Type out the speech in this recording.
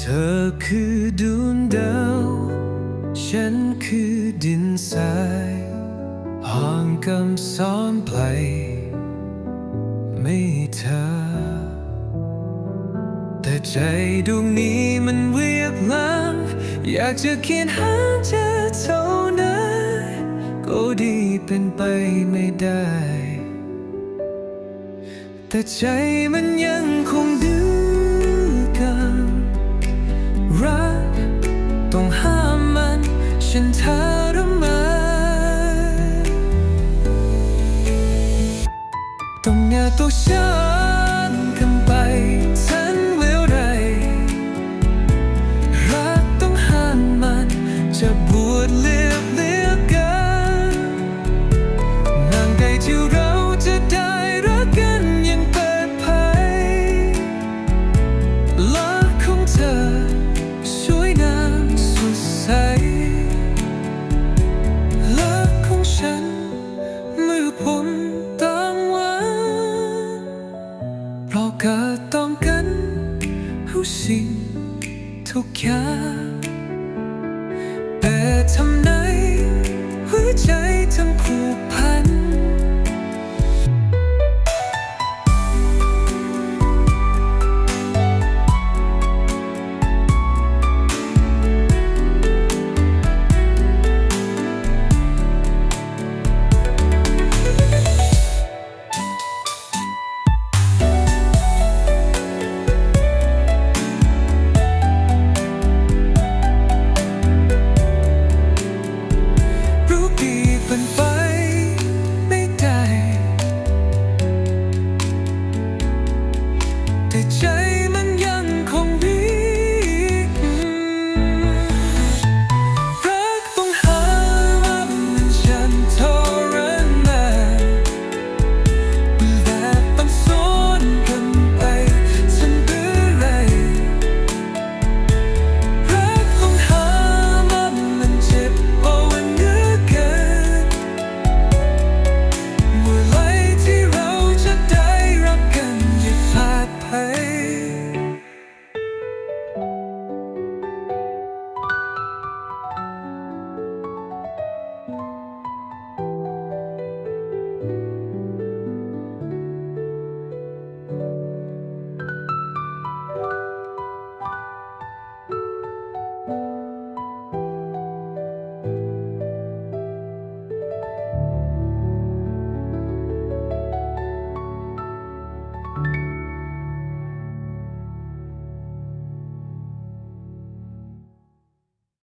ธอคือดวงดาว ฉันคือดินทรายห่างกำซ้อนไกลไม่เธอ แต่ใจดวงนี้มันเวียกล้างอยากจะเขียนหาเจอเท่านั้นก็ดีเป็นไปไม่ได้ แต่ใจมันยังคงดื้อ องเธอสวยงามสดใสรักของฉันมือผมต้องหวังเพราะเกิดต้องกันทุกสิ่งทุกอย่างแต่ทำไมหัวใจทั้งผูก 深